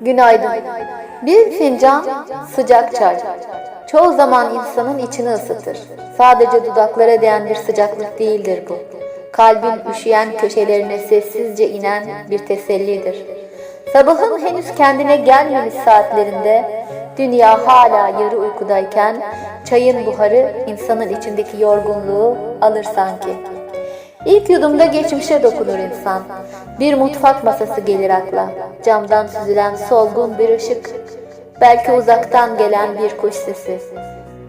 Günaydın. Bir fincan sıcak çay. Çoğu zaman insanın içini ısıtır. Sadece dudaklara değen bir sıcaklık değildir bu. Kalbin üşüyen köşelerine sessizce inen bir tesellidir. Sabahın henüz kendine gelmemiş saatlerinde dünya hala yarı uykudayken çayın buharı insanın içindeki yorgunluğu alır sanki. İlk yudumda geçmişe dokunur insan. Bir mutfak masası gelir akla. Camdan süzülen solgun bir ışık. Belki uzaktan gelen bir kuş sesi.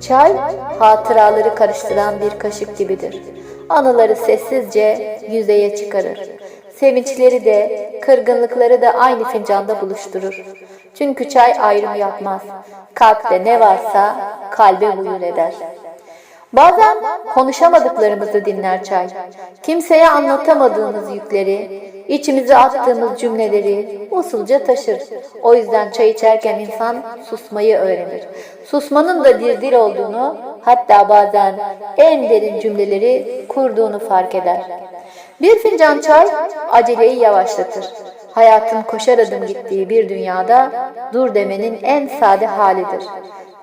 Çay, hatıraları karıştıran bir kaşık gibidir. Anıları sessizce yüzeye çıkarır. Sevinçleri de, kırgınlıkları da aynı fincanda buluşturur. Çünkü çay ayrım yapmaz. Kalpte ne varsa kalbe buyur eder. Bazen konuşamadıklarımızı dinler çay. Kimseye anlatamadığımız yükleri, içimize attığımız cümleleri usulca taşır. O yüzden çay içerken insan susmayı öğrenir. Susmanın da bir dil olduğunu, hatta bazen en derin cümleleri kurduğunu fark eder. Bir fincan çay aceleyi yavaşlatır. Hayatın koşar adım gittiği bir dünyada dur demenin en sade halidir.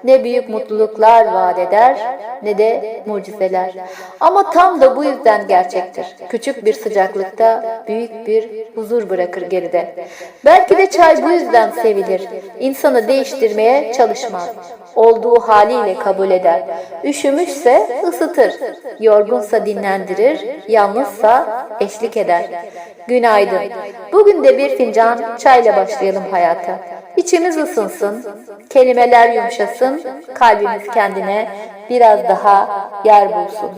Ne büyük mutluluklar vaat eder ne de mucizeler. Ama tam da bu yüzden gerçektir. Küçük bir sıcaklıkta büyük bir huzur bırakır geride. Belki de çay bu yüzden sevilir. İnsanı değiştirmeye çalışmaz. Olduğu haliyle kabul eder. Üşümüşse ısıtır. Yorgunsa dinlendirir. Yalnızsa eşlik eder. Günaydın. Bugün de bir fincan çayla başlayalım hayata. İçimiz ısınsın, kelimeler yumuşasın, kalbimiz kendine biraz daha yer bulsun.